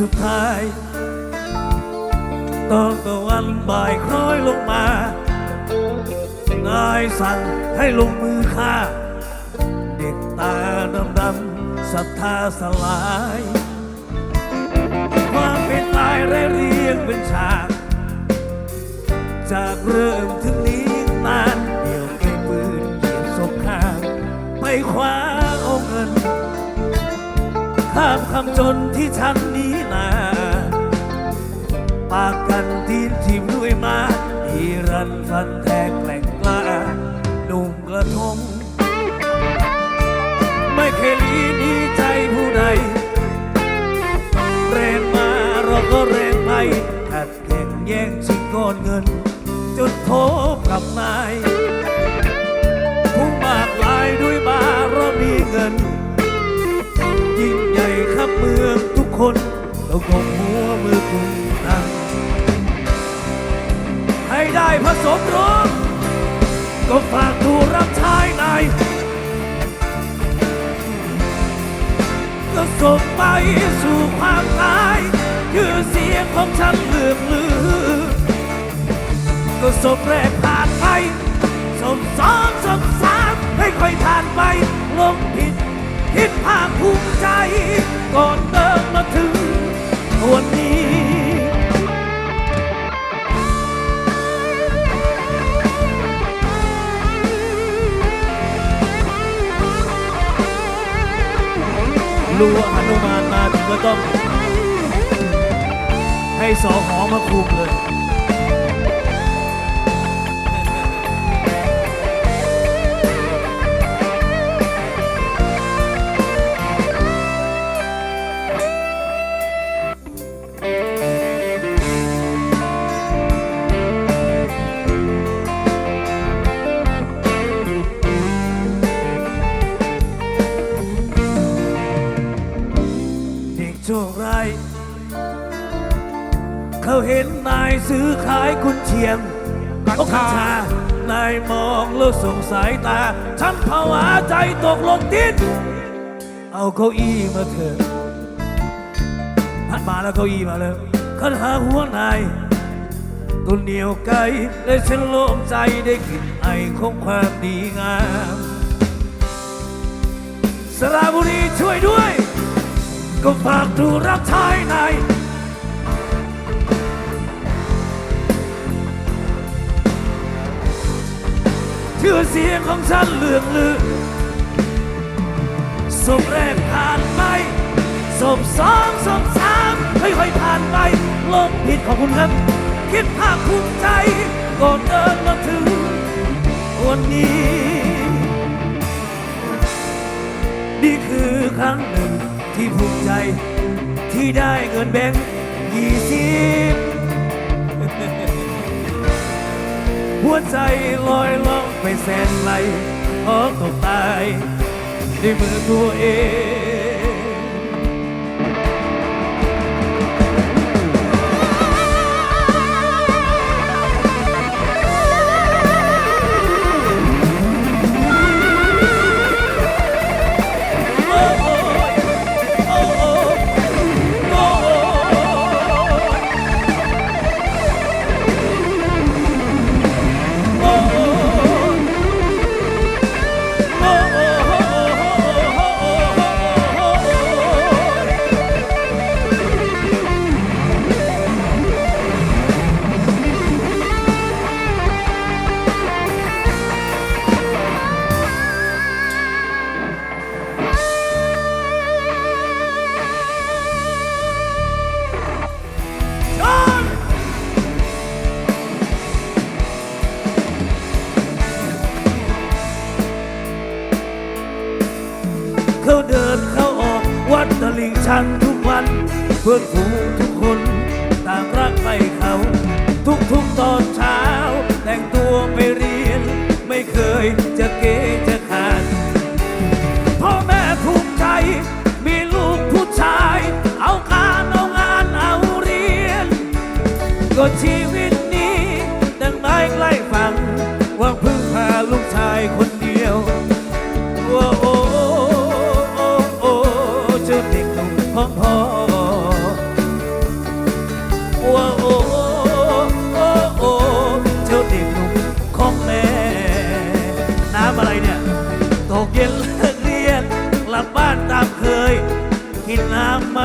สุดท้ายตอนตะวันบ่ายคล้อยลงมานายสั่งให้ลงมือฆ่า เด็กตาดำดำศรัทธาสลาย ความเป็นตายและเรียงเป็นฉาก จากเริ่มถึงนี้นานเดี่ยวเก็บปืนเหยียบศพข้างไปคว้าเอาเงิน ข้ามคำจนที่ฉันนี้นาปากกันทีนทิมด้วยมาอีรันฟันแทงแกล่งกล้าหนุ่มกระทง ไม่เคยลีนีใจผู้ใดแรงมาเราก็แรงไปขัดแข่งแย่งชิงก้อนเงินจุดโทบกับนาย ผู้มากลายด้วย ก่อนเดินมาถึงวันนี้รู้ว่าหนุมานมาถึงก็ต้อง ให้สอหอมาคุมเลย เขาเห็นนายซื้อขายกุนเชียงกัญชานายมองแล้วสงสายตา ฉันภาวะใจตกลงดินเอาเก้าอี้มาเถอะหันมาแล้วเก้าอี้มาเลยขันหาหัวนายตัวเหนียวไกลและฉันโล่งใจได้กลิ่นไอของความดีงามสระบุรีช่วยด้วย ก็ฝากดูรับใช้นาย ชื่อเสียงของฉันเลื่องลือสมแรกผ่านไปสมสองสมสามค่อยๆผ่านไปลงผิดของคุณครับ คิดภาคภูมิใจก่อนเดินมาถึงวันนี้ นี่คือครั้งหนึ่งที่ภูมิใจที่ได้เงินแบงค์ยี่สิบหัวใจลอยลอง ไม่แสนไกลเพราะตกตายด้วยมือตัวเอง ตอนเช้า แต่งตัวไปเรียนไม่เคย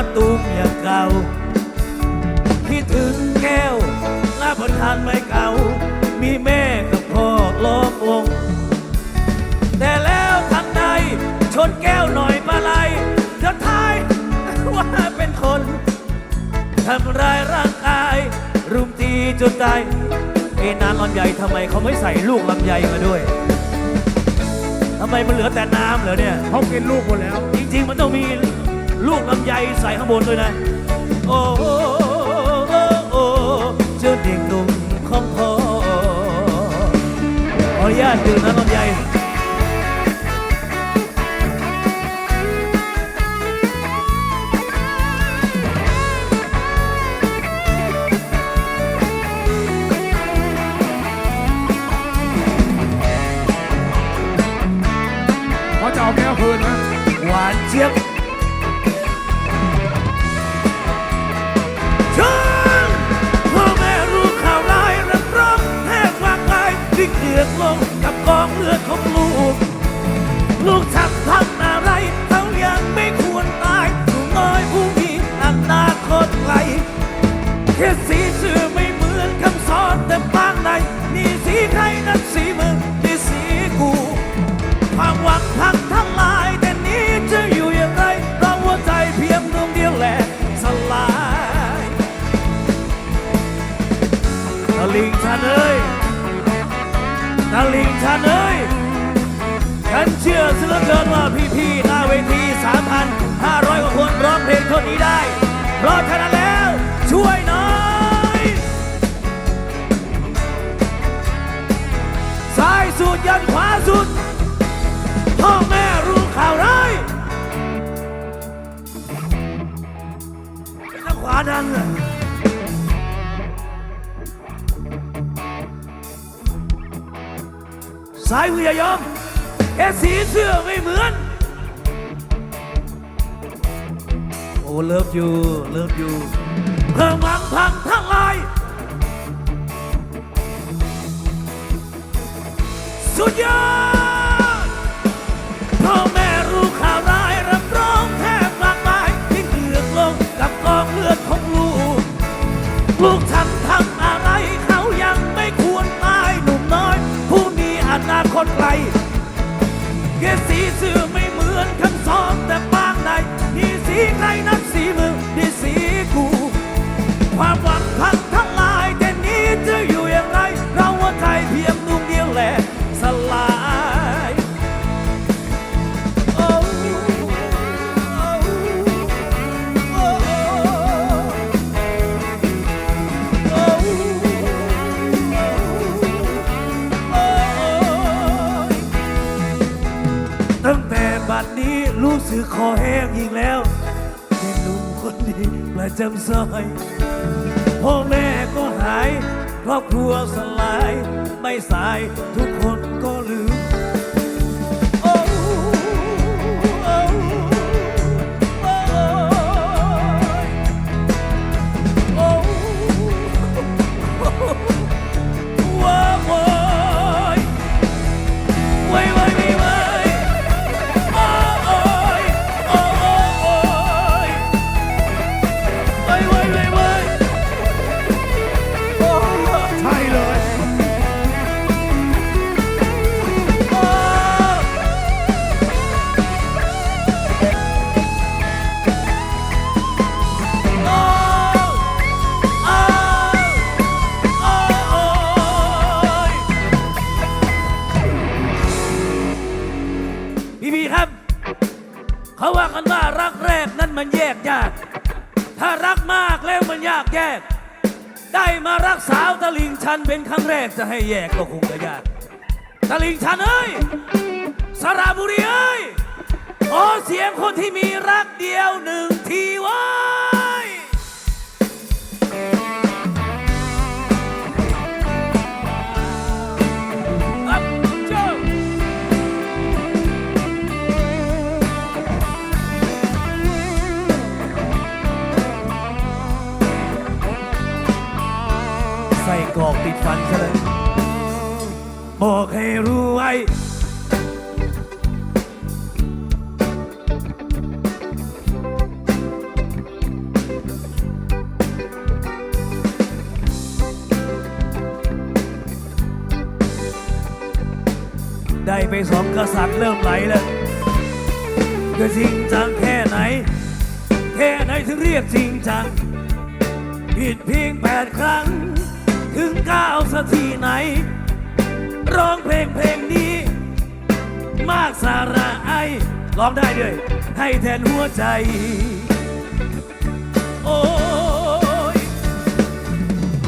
าตูมอย่างเก่าคิดถึงแก้วลาบนทานไม่เก่า มีแม่กับพ่อล้อมวง แต่แล้วทันใดชนแก้วหน่อยมาลายเดือดท้ายว่าเป็นคนทำร้ายร่างกาย รุมตีจนตายเอนานลำใหญ่ทำไมเขาไม่ใส่ลูกลำใหญ่มาด้วยทำไมมันเหลือแต่น้ำเหรอเนี่ยเขากินลูกหมดแล้ว จริง ๆ มันต้องมี ลูกลำไยใส่ข้างบนด้วยนะ โอ้โโอ้เจ้าเด็กหนุ่มของพ่อขออนุญาตดื่มน้ำลำไย เลือกลงกับกองเลือดของลูก ลูกทำทำอะไรเขายังไม่ควรตายหนุ่มน้อยผู้มีอนาคตไกลแค่สีชื่อไม่เหมือนคำสอนแต่บางในนี่สีใครนั้นสีมึงนี่สีกู ความหวังพังทลายแต่นี้จะอยู่อย่างไรเราหัวใจเพียงดวงเดียวแหละสลายตะลิงชันเอ้ย ตะลิงชันเอ้ยฉันเชื่อเสือเกินว่าพี่ๆหน้าเวที 3,500 กว่าคนร้องเพลงเท่านี้ได้ เพราะฉะนั้นแล้วช่วยหน่อยซ้ายสุดยันขวาสุดพ่อแม่รู้ข่าวร้ายแล้วขวาดังอะ สายมืออย่ายอมแค่สีเสื้อไม่เหมือน โอ้เลิฟยูเลิฟยูเพิ่มหวังพังทั้งลายสุดยอด อแห้งยิ่งแล้วเป็นหนุ่มคนดีประจำซอยพ่อแม่ก็หาย ครอบครัวสลาย ไม่สายทุกคน ยกแยก ได้มารักสาวตะลิงชันเป็นครั้งแรกจะให้แยกก็คงจะยากตะลิงชันเอ้ยสระบุรีเอ้ยขอเสียงคนที่มีรักเดียวหนึ่งทีไว้ย รู้ไว้ได้ไปสองกษัตริย์เริ่มไหลแล้วจะจริงจังแค่ไหน แค่ไหนถึงเรียกจริงจัง ผิดเพียงแปดครั้ง ถึงเก้าสักทีไหน ร้องเพลงเพลงนี้ มากสาระไอร้องได้ด้วยให้แทนหัวใจ โอ้ย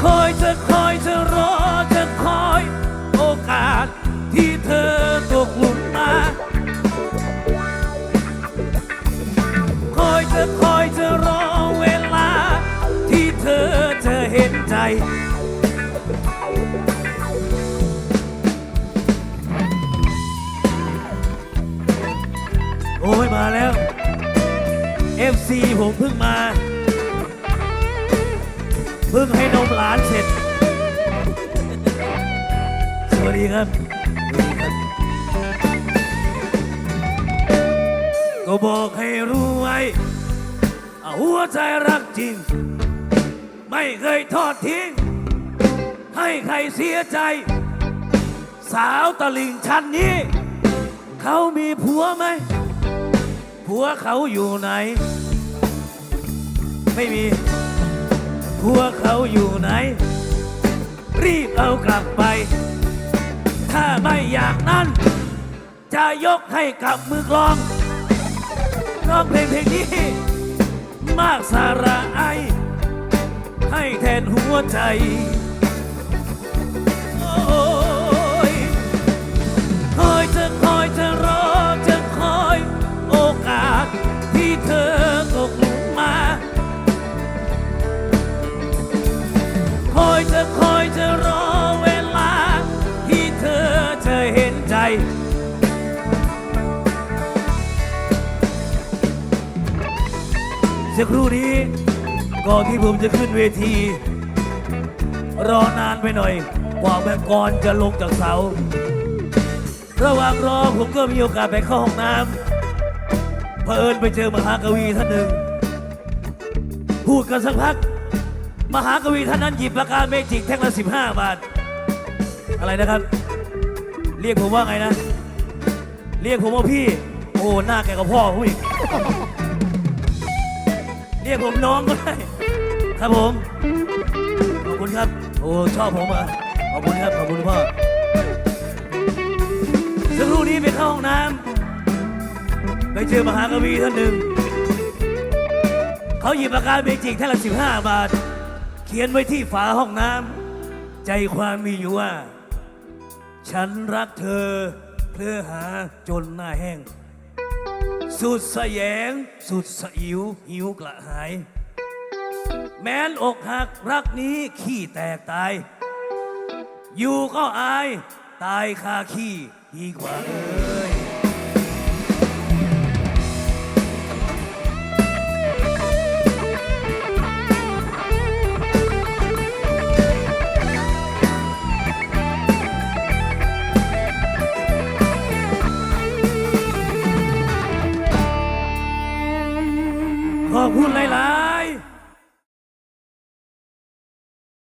คอยจะคอยจะรอจะคอย โอกาสที่เธอ ผมเพิ่งมา เพิ่งให้นมหลานเสร็จ สวัสดีครับ ก็บอกให้รู้ไว้หัวใจรักจริง ไม่เคยทอดทิ้ง ให้ใครเสียใจ สาวตะลิงชั้นนี้ เขามีผัวไหมผัวเขาอยู่ไหน ไม่มีผัวเขาอยู่ไหน รีบเอากลับไป ถ้าไม่อย่างนั้น จะยกให้กับมือกลองร้องเพลงเพลงนี้ มากสาระไอ ให้แทนหัวใจโอ้ยคอยจะคอยจะรอจะคอยโอกาสที่เธอ สักครู่นี้ก่อนที่ผมจะขึ้นเวที รอนานไปหน่อย กว่าแม่กรจะลงจากเสา ระหว่างรอผมก็มีโอกาสไปเข้าห้องน้ำเผอิญไปเจอมหากวีท่านหนึ่ง พูดกันสักพัก มหากวีท่านนั้นหยิบปากกาเมจิกแท่งละสิบห้าบาท อะไรนะครับ เรียกผมว่าไงนะ เรียกผมว่าพี่ โอ้หน้าแกกับพ่อผมอีก เรียกผมน้องก็ได้ครับผม ขอบคุณครับ โอ้ชอบผมอะขอบคุณครับ ขอบคุณพ่อสักครู่นี้ไปเข้าห้องน้ำไปเจอมหากวีท่านหนึ่ง เขาหยิบปากกาเมจิกท่งละสิบห้าบาท เขียนไว้ที่ฝาห้องน้ำใจความมีอยู่ว่า ฉันรักเธอเพลือหาจนหน้าแห้ง สุดสยง สุดสะอิวหิวกระหาย แม้นอกหักรักนี้ขี้แตกตาย อยู่ก็อาย ตายคาขี้ดีกว่าเออ